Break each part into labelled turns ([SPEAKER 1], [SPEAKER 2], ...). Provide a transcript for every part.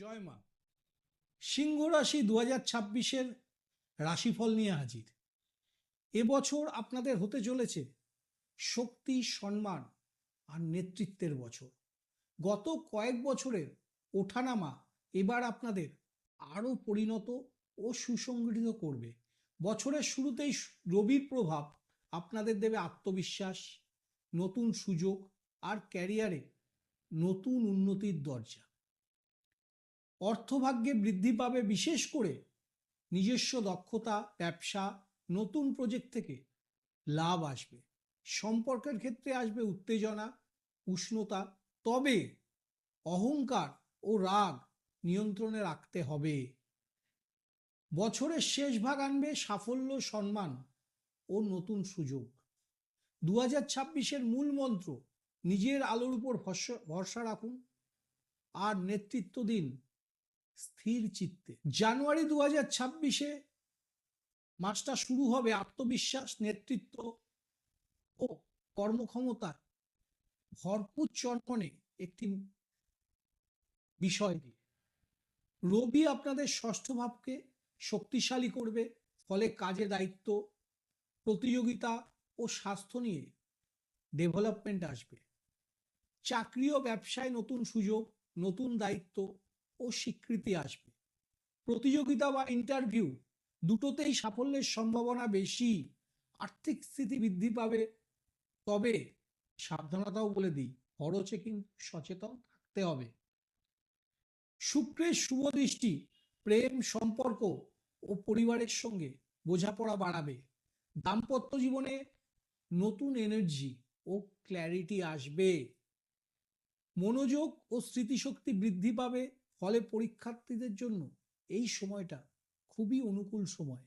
[SPEAKER 1] জয় মা। সিংহ রাশি দু হাজার ছাব্বিশের রাশিফল নিয়ে হাজির। এবছর আপনাদের হতে চলেছে শক্তি, সম্মান আর নেতৃত্বের বছর। গত কয়েক বছরের ওঠানামা এবার আপনাদের আরও পরিণত ও সুসংগঠিত করবে। বছরের শুরুতেই রবির প্রভাব আপনাদের দেবে আত্মবিশ্বাস, নতুন সুযোগ আর ক্যারিয়ারে নতুন উন্নতির দরজা। অর্থভাগ্যে বৃদ্ধি পাবে বিশেষ করে নিজস্ব দক্ষতা, ব্যবসা, নতুন প্রজেক্ট থেকে লাভ আসবে। সম্পর্কের ক্ষেত্রে আসবে উত্তেজনা, উষ্ণতা, তবে অহংকার ও রাগ নিয়ন্ত্রণে রাখতে হবে। বছরের শেষ ভাগ আনবে সাফল্য, সম্মান ও নতুন সুযোগ। দু হাজার ছাব্বিশের মূল মন্ত্র, নিজের আলোর উপর ভরসা- ভরসা রাখুন। আর নেতৃত্ব দিন স্থির চিত্তে। জানুয়ারি দু হাজার ছাব্বিশে মাসটা শুরু হবে আত্মবিশ্বাস, নেতৃত্ব ও কর্মক্ষমতার ভরপুর চর্পণে একটি বিষয় দিয়ে রবি আপনাদের ষষ্ঠ ভাবকে শক্তিশালী করবে, ফলে কাজে দায়িত্ব, প্রতিযোগিতা ও স্বাস্থ্য নিয়ে ডেভেলপমেন্ট আসবে। চাকরি ও ব্যবসায় নতুন সুযোগ, নতুন দায়িত্ব ও স্বীকৃতি আসবে। প্রতিযোগিতা বা ইন্টারভিউ দুটোতেই সাফল্যের সম্ভাবনা বেশি। আর্থিক স্থিতি বৃদ্ধি পাবে। তবে সাবধানতাও বলে দিই, খরচে কিন্তু সচেতন থাকতে হবে। শুক্রের শুভ দৃষ্টি প্রেম, সম্পর্ক ও পরিবারের সঙ্গে বোঝাপড়া বাড়াবে। দাম্পত্য জীবনে নতুন এনার্জি ও ক্ল্যারিটি আসবে। মনোযোগ ও স্মৃতিশক্তি বৃদ্ধি পাবে। ফলে পরীক্ষার্থীদের জন্য এই সময়টা খুবই অনুকূল সময়।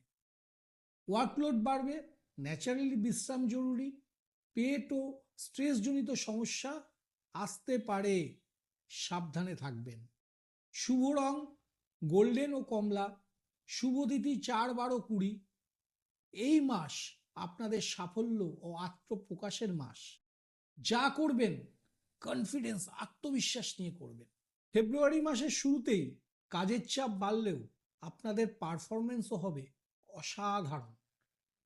[SPEAKER 1] ওয়ার্কলোড বাড়বে, ন্যাচারালি বিশ্রাম জরুরি, পেট ও স্ট্রেসজনিত সমস্যা আসতে পারে, সাবধানে থাকবেন। শুভ রং, গোল্ডেন ও কমলা, শুভ তিথি চার বারো কুড়ি, এই মাস আপনাদের সাফল্য ও আত্মপ্রকাশের মাস। যা করবেন কনফিডেন্স আত্মবিশ্বাস নিয়ে করবেন। ফেব্রুয়ারি মাসের শুরুতেই কাজের চাপ বাড়লেও আপনাদের পারফরমেন্সও হবে অসাধারণ।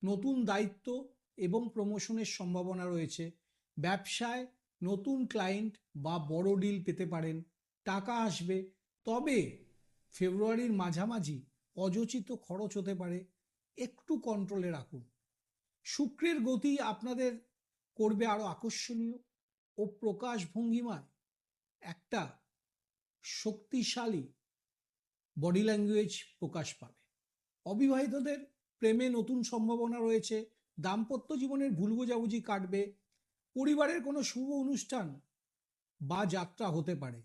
[SPEAKER 1] নতুন দায়িত্ব এবং প্রমোশনের সম্ভাবনা রয়েছে। ব্যবসায় নতুন ক্লায়েন্ট বা বড় ডিল পেতে পারেন, টাকা আসবে, তবে ফেব্রুয়ারির মাঝামাঝি অযোচিত খরচ হতে পারে, একটু কন্ট্রোলে রাখুন। শুক্রের গতি আপনাদের করবে আরও আকর্ষণীয়। ও প্রকাশ ভঙ্গিমায় একটা শক্তিশালী বডি ল্যাঙ্গুয়েজ প্রকাশ পাবে। অবিবাহিতদের প্রেমে নতুন সম্ভাবনা রয়েছে, দাম্পত্য জীবনের ভুল বোঝাবুঝি কাটবে, পরিবারের কোনো শুভ অনুষ্ঠান বা যাত্রা হতে পারে।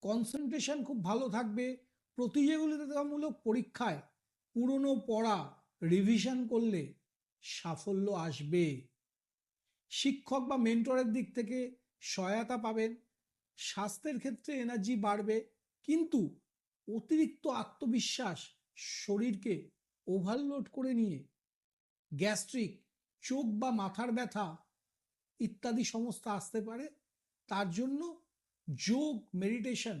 [SPEAKER 1] কনসেন্ট্রেশন খুব ভালো থাকবে, প্রতিযোগিতামূলক পরীক্ষায় পুরনো পড়া রিভিশন করলে সাফল্য আসবে। শিক্ষক বা মেন্টরের দিক থেকে সহায়তা পাবেন স্বাস্থ্যের ক্ষেত্রে এনার্জি বাড়বে, কিন্তু অতিরিক্ত আত্মবিশ্বাস শরীরকে ওভারলোড করে নিয়ে গ্যাস্ট্রিক চোখ বা মাথার ব্যথা ইত্যাদি সমস্যা আসতে পারে। তার জন্য যোগ মেডিটেশন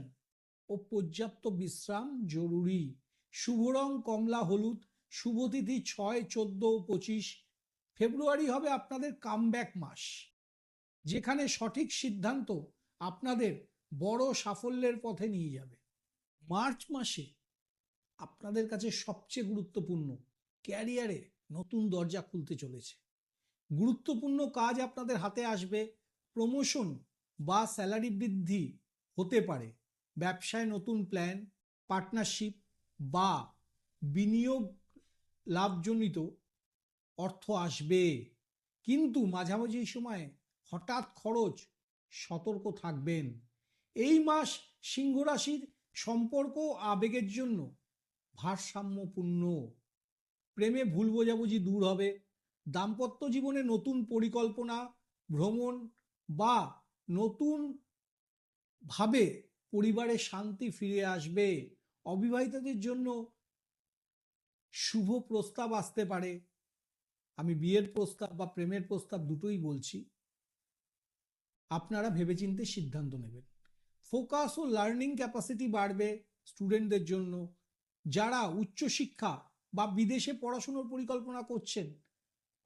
[SPEAKER 1] ও পর্যাপ্ত বিশ্রাম জরুরি। শুভ রং, কমলা, হলুদ। শুভতিথি ছয়, চোদ্দ ও পঁচিশ ফেব্রুয়ারি হবে আপনাদের কামব্যাক মাস, যেখানে সঠিক সিদ্ধান্ত আপনাদের বড় সাফল্যের পথে নিয়ে যাবে। মার্চ মাসে আপনাদের কাছে সবচেয়ে গুরুত্বপূর্ণ ক্যারিয়ারে নতুন দরজা খুলতে চলেছে। গুরুত্বপূর্ণ কাজ আপনাদের হাতে আসবে, প্রমোশন বা স্যালারি বৃদ্ধি হতে পারে। ব্যবসায় নতুন প্ল্যান, পার্টনারশিপ বা বিনিয়োগ লাভজনিত অর্থ আসবে। কিন্তু মাঝামাঝি সময়ে হঠাৎ খরচ সতর্ক থাকবেন। এই মাস সিংহ রাশির সম্পর্ক আবেগের জন্য ভারসাম্যপূর্ণ। প্রেমে ভুল বোঝাবুঝি দূর হবে। দাম্পত্য জীবনে নতুন পরিকল্পনা, ভ্রমণ বা নতুন ভাবে পরিবারে শান্তি ফিরে আসবে। অবিবাহিতদের জন্য শুভ প্রস্তাব আসতে পারে। আমি বিয়ের প্রস্তাব বা প্রেমের প্রস্তাব দুটোই বলছি। আপনারা ভেবেচিন্তে সিদ্ধান্ত নেবেন। ফোকাস ও লার্নিং ক্যাপাসিটি বাড়বে স্টুডেন্টদের জন্য। যারা উচ্চশিক্ষা বা বিদেশে পড়াশুনোর পরিকল্পনা করছেন,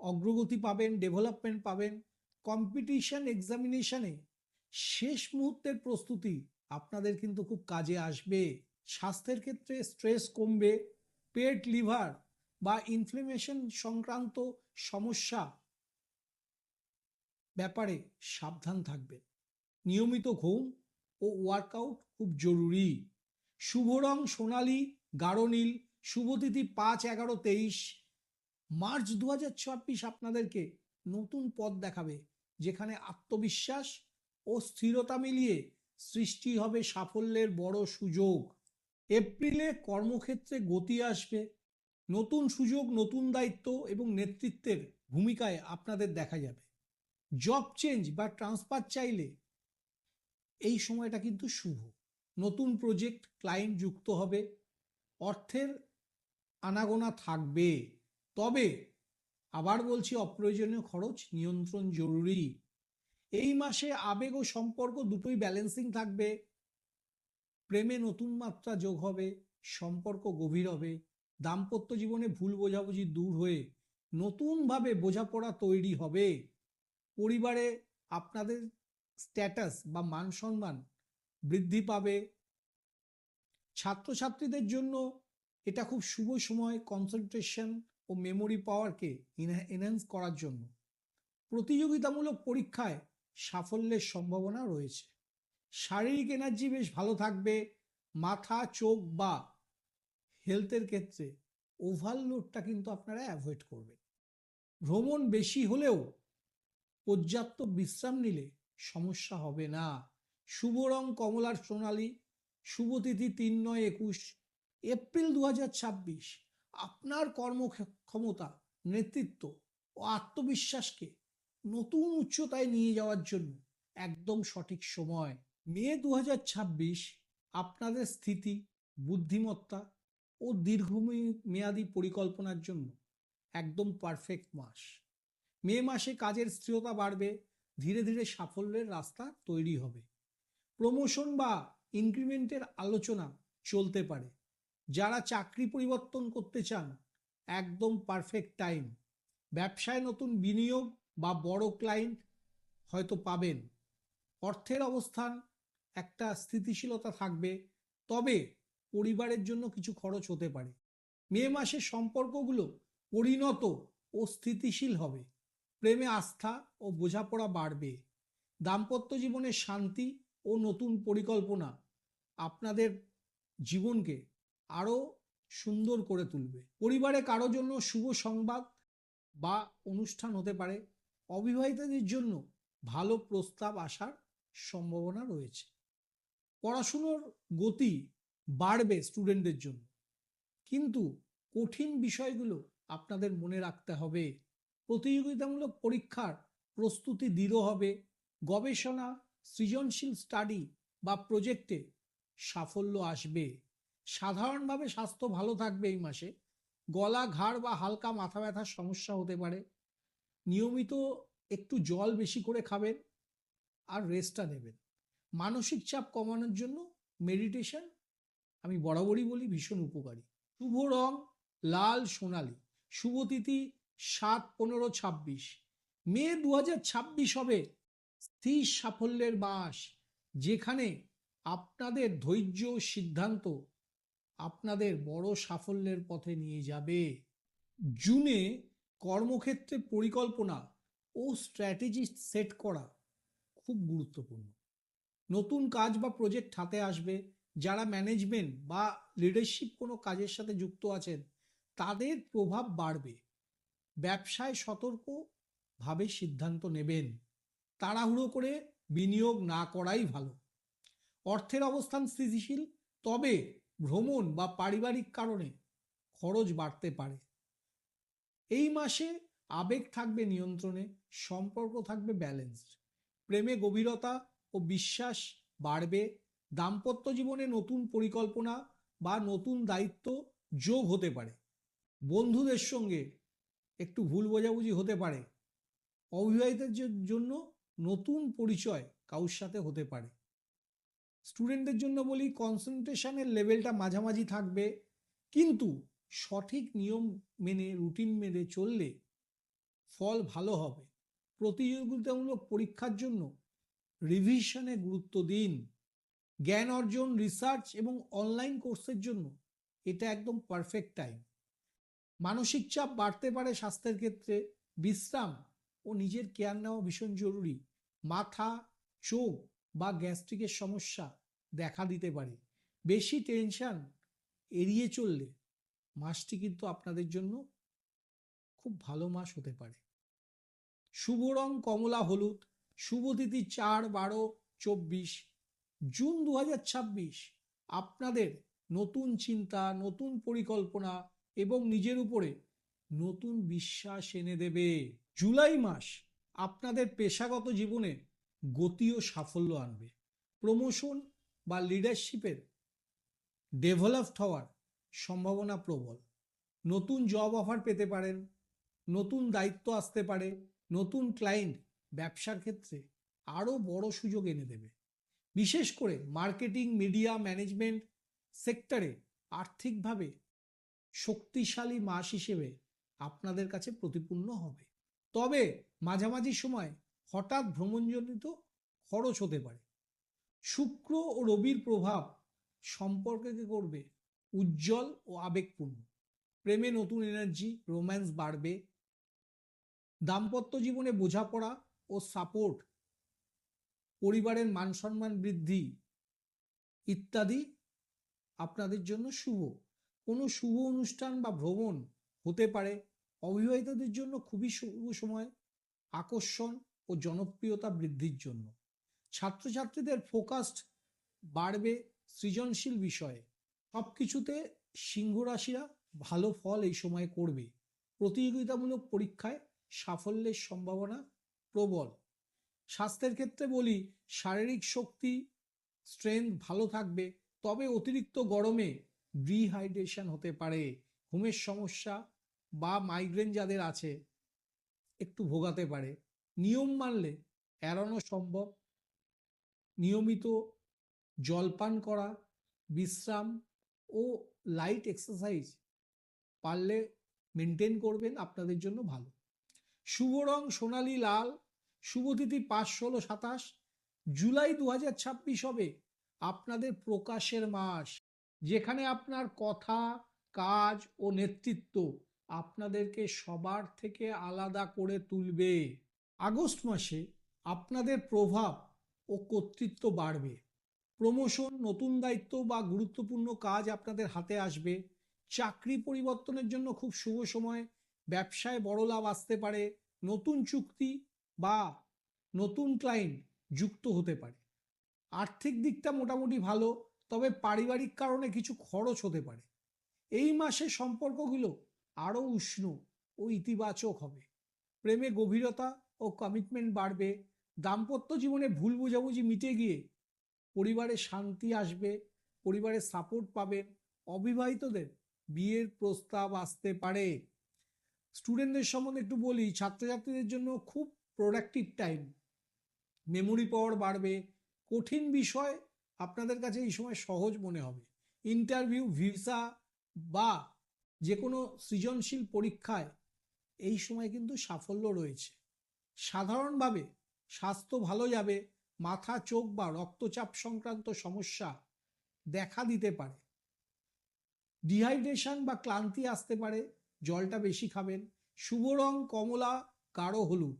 [SPEAKER 1] অগ্রগতি পাবেন ডেভেলপমেন্ট পাবেন কম্পিটিশন এক্সামিনেশনে শেষ মুহূর্তের প্রস্তুতি আপনাদের কিন্তু খুব কাজে আসবে। স্বাস্থ্যের ক্ষেত্রে স্ট্রেস কমবে, পেট লিভার বা ইনফ্লেমেশন সংক্রান্ত সমস্যা ব্যাপারে সাবধান থাকবে নিয়মিত ঘুম ও ওয়ার্কআউট খুব জরুরি। শুভ রং সোনালি, গাঢ় নীল শুভতিথি পাঁচ এগারো তেইশ। মার্চ দু হাজার ছাব্বিশ আপনাদেরকে নতুন পথ দেখাবে, যেখানে আত্মবিশ্বাস ও স্থিরতা মিলিয়ে সৃষ্টি হবে সাফল্যের বড় সুযোগ। এপ্রিলে কর্মক্ষেত্রে গতি আসবে। নতুন সুযোগ, নতুন দায়িত্ব এবং নেতৃত্বের ভূমিকায় আপনাদের দেখা যাবে। জব চেঞ্জ বা ট্রান্সফার চাইলে এই সময়টা কিন্তু শুভ। নতুন প্রজেক্ট ক্লায়েন্ট যুক্ত হবে, অর্থের আনাগোনা থাকবে। তবে আবার বলছি, অপ্রয়োজনীয় খরচ, নিয়ন্ত্রণ জরুরি। এই মাসে আবেগ ও সম্পর্ক দুটোই ব্যালেন্সিং থাকবে। প্রেমে নতুন মাত্রা যোগ হবে, সম্পর্ক গভীর হবে, দাম্পত্য জীবনে ভুল বোঝাবুঝি দূর হয়ে নতুনভাবে বোঝাপড়া তৈরি হবে। পরিবারে আপনাদের স্ট্যাটাস বা মান সম্মান বৃদ্ধি পাবে। ছাত্রছাত্রীদের জন্য এটা খুব শুভ সময় কনসেন্ট্রেশন ও মেমোরি পাওয়ারকে এনহ্যান্স করার জন্য। প্রতিযোগিতামূলক পরীক্ষায় সাফল্যের সম্ভাবনা রয়েছে। শারীরিক এনার্জি বেশ ভালো থাকবে। মাথা, চোখ বা হেলথের ক্ষেত্রে ওভারলোডটা কিন্তু আপনারা অ্যাভয়েড করবেন। ভ্রমণ বেশি হলেও পর্যাপ্ত বিশ্রাম নিলে সমস্যা হবে না। শুভ রং কমলার সোনালী শুভতিথি তিন নয় একুশ, এপ্রিল দু আপনার কর্মক্ষমতা, নেতৃত্ব ও আত্মবিশ্বাসকে নতুন উচ্চতায় নিয়ে যাওয়ার জন্য একদম সঠিক সময়। মে দু আপনাদের স্থিতি, বুদ্ধিমত্তা ও দীর্ঘমেয়াদী পরিকল্পনার জন্য একদম পারফেক্ট মাস। মে মাসে কাজের স্থিরতা বাড়বে, ধীরে ধীরে সাফল্যের রাস্তা তৈরি হবে। প্রমোশন বা ইনক্রিমেন্টের আলোচনা চলতে পারে। যারা চাকরি পরিবর্তন করতে চান, একদম পারফেক্ট টাইম ব্যবসায় নতুন বিনিয়োগ বা বড় ক্লায়েন্ট হয়তো পাবেন। অর্থের অবস্থান একটা স্থিতিশীলতা থাকবে, তবে পরিবারের জন্য কিছু খরচ হতে পারে। মে মাসে সম্পর্কগুলো পরিণত ও স্থিতিশীল হবে। প্রেমে আস্থা ও বোঝাপড়া বাড়বে। দাম্পত্য জীবনে শান্তি ও নতুন পরিকল্পনা আপনাদের জীবনকে আরও সুন্দর করে তুলবে। পরিবারে কারও জন্য শুভ সংবাদ বা অনুষ্ঠান হতে পারে। অবিবাহিতদের জন্য ভালো প্রস্তাব আসার সম্ভাবনা রয়েছে। পড়াশুনোর গতি বাড়বে স্টুডেন্টদের জন্য। কিন্তু কঠিন বিষয়গুলো আপনাদের মনে রাখতে হবে। প্রতিযোগিতামূলক পরীক্ষার প্রস্তুতি দৃঢ় হবে। গবেষণা, সৃজনশীল স্টাডি বা প্রজেক্টে সাফল্য আসবে। সাধারণভাবে স্বাস্থ্য ভালো থাকবে এই মাসে। গলা, ঘাড় বা হালকা মাথা ব্যথার সমস্যা হতে পারে। নিয়মিত একটু জল বেশি করে খাবেন আর রেস্টটা নেবেন। মানসিক চাপ কমানোর জন্য মেডিটেশন আমি বরাবরই বলি ভীষণ উপকারী। শুভ রং, লাল সোনালি। শুভতিথি সাত, পনেরো, ছাব্বিশ। মে দু ছাব্বিশ হবে স্থির সাফল্যের মাস, যেখানে আপনাদের ধৈর্য সিদ্ধান্ত আপনাদের বড় সাফল্যের পথে নিয়ে যাবে। জুনে কর্মক্ষেত্রে পরিকল্পনা ও স্ট্র্যাটেজি সেট করা খুব গুরুত্বপূর্ণ। নতুন কাজ বা প্রজেক্ট হাতে আসবে, যারা ম্যানেজমেন্ট বা লিডারশিপ কোনো কাজের সাথে যুক্ত আছেন, তাদের প্রভাব বাড়বে। ব্যবসায় সতর্কভাবে সিদ্ধান্ত নেবেন। তাড়াহুড়ো করে বিনিয়োগ না করাই ভালো। অর্থের অবস্থান স্থিতিশীল, তবে ভ্রমণ বা পারিবারিক কারণে খরচ বাড়তে পারে। এই মাসে আবেগ থাকবে নিয়ন্ত্রণে, সম্পর্ক থাকবে ব্যালেন্সড প্রেমে গভীরতা ও বিশ্বাস বাড়বে। দাম্পত্য জীবনে নতুন পরিকল্পনা বা নতুন দায়িত্ব যোগ হতে পারে। বন্ধুদের সঙ্গে একটু ভুল বোঝাবুঝি হতে পারে। অবিবাহিতের জন্য নতুন পরিচয় কারোর সাথে হতে পারে। স্টুডেন্টদের জন্য বলি কনসেন্ট্রেশনের লেভেলটা মাঝামাঝি থাকবে। কিন্তু সঠিক নিয়ম মেনে, রুটিন মেনে চললে ফল ভালো হবে। প্রতিযোগিতামূলক পরীক্ষার জন্য রিভিশনে গুরুত্ব দিন। জ্ঞান অর্জন, রিসার্চ এবং অনলাইন কোর্সের জন্য এটা একদম পারফেক্ট টাইম। মানসিক চাপ বাড়তে পারে স্বাস্থ্যের ক্ষেত্রে, বিশ্রাম ও নিজের কেয়ার নেওয়া ভীষণ জরুরি। মাথা, চোখ বা গ্যাস্ট্রিকের সমস্যা দেখা দিতে পারে। বেশি টেনশন এড়িয়ে চললে মাসটি কিন্তু আপনাদের জন্য খুব ভালো মাস হতে পারে। শুভ রং কমলা, হলুদ। শুভ তিথি চার, বারো, চব্বিশ। জুন দু আপনাদের নতুন চিন্তা, নতুন পরিকল্পনা এবং নিজের উপরে নতুন বিশ্বাস এনে দেবে। জুলাই মাস আপনাদের পেশাগত জীবনে গতি ও সাফল্য আনবে। প্রমোশন বা লিডারশিপের ডেভেলপড হওয়ার সম্ভাবনা প্রবল। নতুন জব অফার পেতে পারেন, নতুন দায়িত্ব আসতে পারে, নতুন ক্লায়েন্ট ব্যবসার ক্ষেত্রে আরও বড় সুযোগ এনে দেবে। বিশেষ করে মার্কেটিং মিডিয়া ম্যানেজমেন্ট সেক্টরে আর্থিকভাবে শক্তিশালী মাস হিসেবে আপনাদের কাছে প্রতিপূর্ণ হবে। তবে মাঝামাঝি সময় হঠাৎ ভ্রমণজনিত খরচ হতে পারে। শুক্র ও রবির প্রভাব সম্পর্ককে করবে? উজ্জ্বল ও আবেগপূর্ণ। প্রেমে নতুন এনার্জি রোম্যান্স বাড়বে। দাম্পত্য জীবনে বোঝাপড়া ও সাপোর্ট পরিবারের মান সম্মান বৃদ্ধি ইত্যাদি আপনাদের জন্য শুভ। কোনো শুভ অনুষ্ঠান বা ভ্রমণ হতে পারে অবিবাহিতদের জন্য খুবই শুভ সময়, আকর্ষণ ও জনপ্রিয়তা বৃদ্ধির জন্য। ছাত্রছাত্রীদের ফোকাসড বাড়বে সৃজনশীল বিষয়ে। সব কিছুতে সিংহ রাশিরা ভালো ফল এই সময় করবে। প্রতিযোগিতামূলক পরীক্ষায় সাফল্যের সম্ভাবনা প্রবল। স্বাস্থ্যের ক্ষেত্রে বলি, শারীরিক শক্তি স্ট্রেংথ ভালো থাকবে, তবে অতিরিক্ত গরমে ডিহাইড্রেশন হতে পারে, ঘুমের সমস্যা বা মাইগ্রেন যাদের আছে, একটু ভোগাতে পারে। নিয়ম মানলে এড়ানো সম্ভব। নিয়মিত জলপান করা, বিশ্রাম ও লাইট এক্সারসাইজ পারলে মেনটেন করবেন, আপনাদের জন্য ভালো। শুভ রং সোনালি, লাল। শুভতিথি পাঁচ, ষোলো, সাতাশ। জুলাই দু ছাব্বিশ হবে। আপনাদের প্রকাশের মাস। যেখানে আপনার কথা, কাজ ও নেতৃত্ব আপনাদেরকে সবার থেকে আলাদা করে তুলবে। আগস্ট মাসে আপনাদের প্রভাব ও কর্তৃত্ব বাড়বে। প্রমোশন, নতুন দায়িত্ব বা গুরুত্বপূর্ণ কাজ আপনাদের হাতে আসবে। চাকরি পরিবর্তনের জন্য খুব শুভ সময়। ব্যবসায় বড় লাভ আসতে পারে। নতুন চুক্তি বা নতুন ক্লায়েন্ট যুক্ত হতে পারে। আর্থিক দিকটা মোটামুটি ভালো। তবে পারিবারিক কারণে কিছু খরচ হতে পারে। এই মাসে সম্পর্কগুলো আরও উষ্ণ ও ইতিবাচক হবে। প্রেমে গভীরতা ও কমিটমেন্ট বাড়বে। দাম্পত্য জীবনে ভুল বোঝাবুঝি মিটে গিয়ে পরিবারে শান্তি আসবে, পরিবারে সাপোর্ট পাবেন। অবিবাহিতদের বিয়ের প্রস্তাব আসতে পারে। স্টুডেন্টদের সম্বন্ধে একটু বলি, ছাত্রছাত্রীদের জন্য খুব প্রোডাক্টিভ টাইম মেমোরি পাওয়ার বাড়বে। কঠিন বিষয় আপনাদের কাছে এই সময় সহজ মনে হবে। ইন্টারভিউ ভিসা বা যে কোনো সৃজনশীল পরীক্ষায় এই সময় কিন্তু সাফল্য রয়েছে। সাধারণভাবে স্বাস্থ্য ভালো যাবে, মাথা, চোখ বা রক্তচাপ সংক্রান্ত সমস্যা দেখা দিতে পারে। ডিহাইড্রেশন বা ক্লান্তি আসতে পারে, জলটা বেশি খাবেন, শুভ রং, কমলা, গাঢ় হলুদ।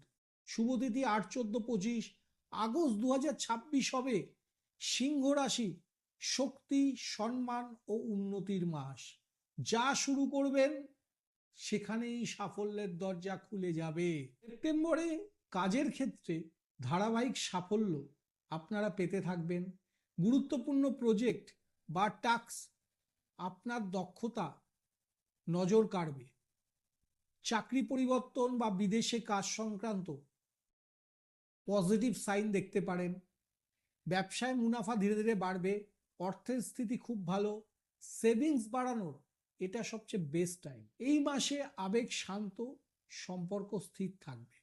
[SPEAKER 1] শুভ তিথি আট, চোদ্দ, পঁচিশ। আগস্ট দু হবে। সিংহ রাশি, শক্তি, সম্মান ও উন্নতির মাস। যা শুরু করবেন, সেখানেই সাফল্যের দরজা খুলে যাবে। সেপ্টেম্বরে কাজের ক্ষেত্রে ধারাবাহিক সাফল্য আপনারা পেতে থাকবেন। গুরুত্বপূর্ণ প্রজেক্ট বা টাস্ক আপনার দক্ষতা নজর কাড়বে। চাকরি পরিবর্তন বা বিদেশে কাজ সংক্রান্ত পজিটিভ সাইন দেখতে পারেন। ব্যবসায় মুনাফা ধীরে ধীরে বাড়বে, অর্থের স্থিতি খুব ভালো সেভিংস বাড়ানোর এটা সবচেয়ে বেস্ট টাইম এই মাসে আবেগ শান্ত, সম্পর্ক স্থির থাকবে।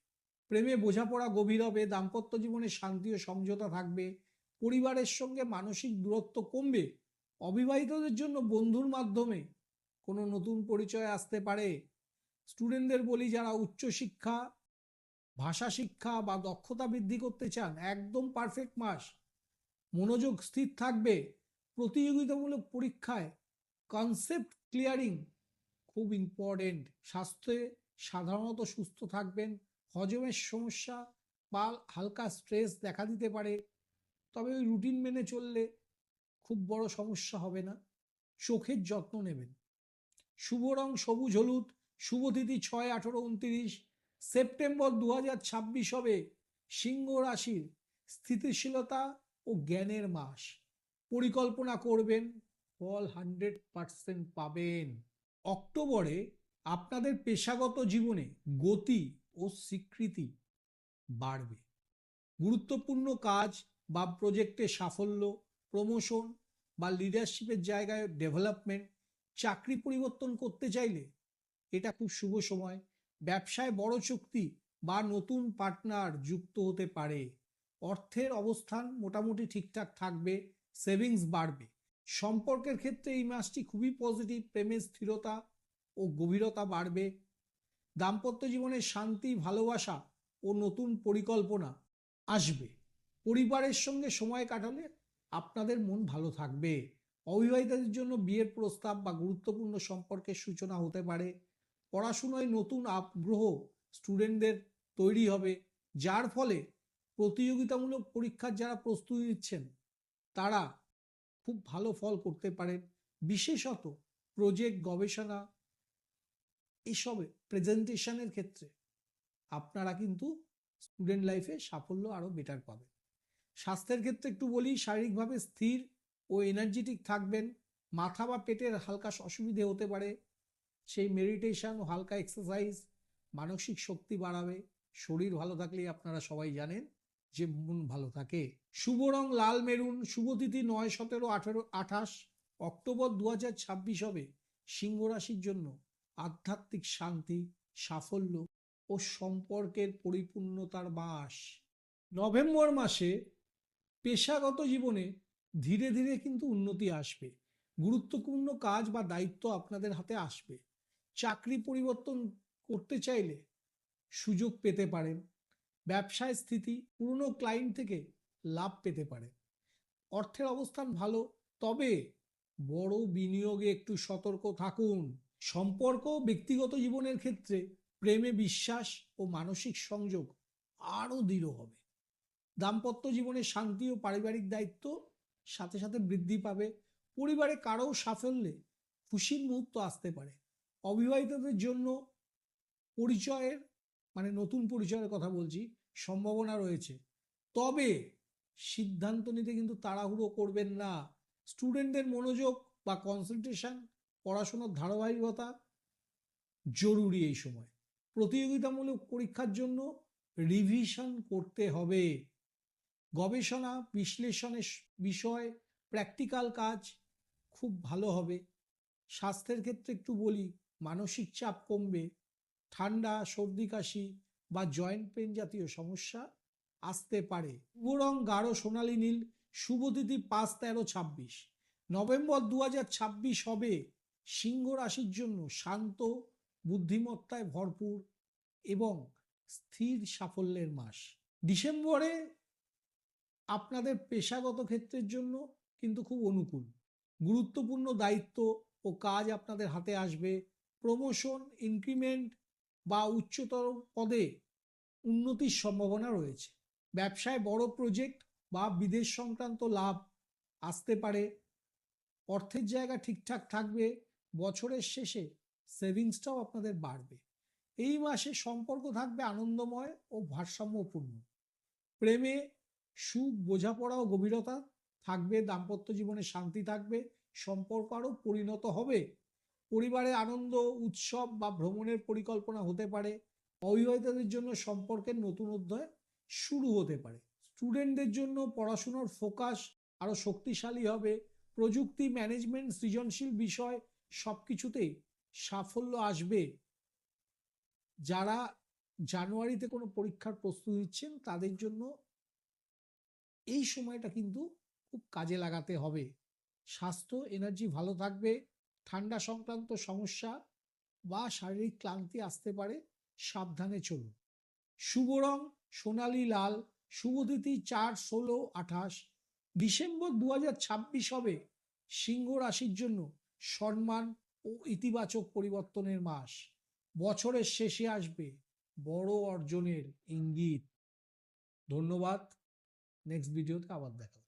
[SPEAKER 1] প্রেমে বোঝাপড়া গভীর হবে, দাম্পত্য জীবনে শান্তি ও সমঝোতা থাকবে, পরিবারের সঙ্গে মানসিক দূরত্ব কমবে, অবিবাহিতদের জন্য বন্ধুর মাধ্যমে কোনো নতুন পরিচয় আসতে পারে। স্টুডেন্টদের বলি যারা উচ্চশিক্ষা ভাষা শিক্ষা বা দক্ষতা বৃদ্ধি করতে চান, একদম পারফেক্ট মাস। মনোযোগ স্থির থাকবে। প্রতিযোগিতামূলক পরীক্ষায় কনসেপ্ট ক্লিয়ারিং খুব ইম্পর্টেন্ট স্বাস্থ্যে সাধারণত সুস্থ থাকবেন, হজমের সমস্যা বা হালকা স্ট্রেস দেখা দিতে পারে। তবে ওই রুটিন মেনে চললে খুব বড় সমস্যা হবে না। চোখের যত্ন নেবেন। শুভ রং সবুজ হলুদ, শুভ তিথি ছয়, আঠেরো, উনত্রিশ। সেপ্টেম্বর দু হবে সিংহ রাশির। স্থিতিশীলতা ও জ্ঞানের মাস। পরিকল্পনা করবেন, ফল হান্ড্রেড পার্সেন্ট পাবেন। অক্টোবরে আপনাদের পেশাগত জীবনে গতি ও স্বীকৃতি বাড়বে। গুরুত্বপূর্ণ কাজ বা প্রজেক্টে সাফল্য, প্রমোশন বা লিডারশিপের জায়গায় ডেভেলপমেন্ট চাকরি পরিবর্তন করতে চাইলে এটা খুব শুভ সময়। ব্যবসায় বড় চুক্তি বা নতুন পার্টনার যুক্ত হতে পারে। অর্থের অবস্থান মোটামুটি ঠিকঠাক থাকবে সেভিংস বাড়বে। সম্পর্কের ক্ষেত্রে এই মাসটি খুবই পজিটিভ প্রেমের স্থিরতা ও গভীরতা বাড়বে। দাম্পত্য জীবনে শান্তি, ভালোবাসা ও নতুন পরিকল্পনা আসবে। পরিবারের সঙ্গে সময় কাটালে আপনাদের মন ভালো থাকবে। অবিবাহিতাদের জন্য বিয়ের প্রস্তাব বা গুরুত্বপূর্ণ সম্পর্কের সূচনা হতে পারে। পড়াশোনায় নতুন আগ্রহ স্টুডেন্টদের তৈরি হবে, যার ফলে প্রতিযোগিতামূলক পরীক্ষার যারা প্রস্তুতি নিচ্ছেন, তারা খুব ভালো ফল করতে পারেন। বিশেষত প্রজেক্ট গবেষণা এসবে প্রেজেন্টেশনের ক্ষেত্রে আপনারা কিন্তু স্টুডেন্ট লাইফে সাফল্য আরও বেটার পাবেন। স্বাস্থ্যের ক্ষেত্রে একটু বলি, শারীরিকভাবে স্থির ও এনার্জেটিক থাকবেন। মাথা বা পেটের হালকা অসুবিধে হতে পারে। সেই মেডিটেশন ও হালকা এক্সারসাইজ মানসিক শক্তি বাড়াবে। শরীর ভালো থাকলেই আপনারা সবাই জানেন। যে মন ভালো থাকে। শুভ রং লাল মেরুন, শুভ তিথি নয় সতেরো আঠেরো আঠাশ, অক্টোবর দু হাজার ছাব্বিশ হবে সিংহ রাশির জন্য। আধ্যাত্মিক শান্তি, সাফল্য ও সম্পর্কের পরিপূর্ণতার বাস। নভেম্বর মাসে পেশাগত জীবনে ধীরে ধীরে কিন্তু উন্নতি আসবে। গুরুত্বপূর্ণ কাজ বা দায়িত্ব আপনাদের হাতে আসবে। চাকরি পরিবর্তন করতে চাইলে সুযোগ পেতে পারেন। ব্যবসায় স্থিতি পুরনো ক্লায়েন্ট থেকে লাভ পেতে পারে। অর্থের অবস্থান ভালো, তবে বড় বিনিয়োগে একটু সতর্ক থাকুন। সম্পর্ক ব্যক্তিগত জীবনের ক্ষেত্রে প্রেমে বিশ্বাস ও মানসিক সংযোগ আরও দৃঢ় হবে। দাম্পত্য জীবনে শান্তি ও পারিবারিক দায়িত্ব সাথে সাথে বৃদ্ধি পাবে। পরিবারে কারও সাফল্যে খুশির মুহূর্ত আসতে পারে। অবিবাহিতদের জন্য পরিচয়ের মানে নতুন পরিচয়ের কথা বলছি, সম্ভাবনা রয়েছে। তবে সিদ্ধান্ত নিতে কিন্তু তাড়াহুড়ো করবেন না। স্টুডেন্টদের মনোযোগ বা কনসেন্ট্রেশন পড়াশোনার ধারাবাহিকতা জরুরি এই সময়। প্রতিযোগিতামূলক পরীক্ষার জন্য রিভিশন করতে হবে। গবেষণা, বিশ্লেষণের বিষয় প্র্যাকটিক্যাল কাজ খুব ভালো হবে। স্বাস্থ্যের ক্ষেত্রে একটু বলি, মানসিক চাপ কমবে। ঠান্ডা, সর্দি, কাশি বা জয়েন্ট পেন জাতীয় সমস্যা আসতে পারে। রং গাঢ় সোনালী নীল, শুভ তিথি পাঁচ, তেরো, ছাব্বিশ। নভেম্বর দু ছাব্বিশ হবে সিংহ রাশির জন্য শান্ত, বুদ্ধিমত্তায় ভরপুর এবং স্থির সাফল্যের মাস। ডিসেম্বরে আপনাদের পেশাগত ক্ষেত্রের জন্য কিন্তু খুব অনুকূল। গুরুত্বপূর্ণ দায়িত্ব ও কাজ আপনাদের হাতে আসবে। প্রমোশন, ইনক্রিমেন্ট বা উচ্চতর পদে উন্নতির সম্ভাবনা রয়েছে। ব্যবসায় বড় প্রজেক্ট বা বিদেশ সংক্রান্ত লাভ আসতে পারে। অর্থের জায়গা ঠিকঠাক থাকবে। বছরের শেষে সেভিংসটাও আপনাদের বাড়বে। এই মাসে সম্পর্ক থাকবে আনন্দময় ও ভারসাম্যপূর্ণ। প্রেমে সুখ, বোঝাপড়া ও গভীরতা থাকবে, দাম্পত্য জীবনে শান্তি থাকবে, সম্পর্ক আরও পরিণত হবে। পরিবারে আনন্দ, উৎসব বা ভ্রমণের পরিকল্পনা হতে পারে। অবিবাহিতদের জন্য সম্পর্কের নতুন অধ্যায় শুরু হতে পারে। স্টুডেন্টদের জন্য পড়াশুনোর ফোকাস আরও শক্তিশালী হবে। প্রযুক্তি ম্যানেজমেন্ট সৃজনশীল বিষয় সব কিছুতেই সাফল্য আসবে। যারা জানুয়ারিতে কোনো পরীক্ষার প্রস্তুতি নিচ্ছেন, তাদের জন্য এই সময়টা কিন্তু খুব কাজে লাগাতে হবে। স্বাস্থ্য এনার্জি ভালো থাকবে। ঠান্ডা সংক্রান্ত সমস্যা বা শারীরিক ক্লান্তি আসতে পারে, সাবধানে চলুন। শুভ রং সোনালি লাল শুভতিথি চার, ষোলো, আঠাশ। ডিসেম্বর দু হবে সিংহ রাশির জন্য সম্মান ও ইতিবাচক পরিবর্তনের মাস। বছরের শেষে আসবে বড় অর্জনের ইঙ্গিত। ধন্যবাদ। নেক্সট ভিডিওতে আবার দেখা।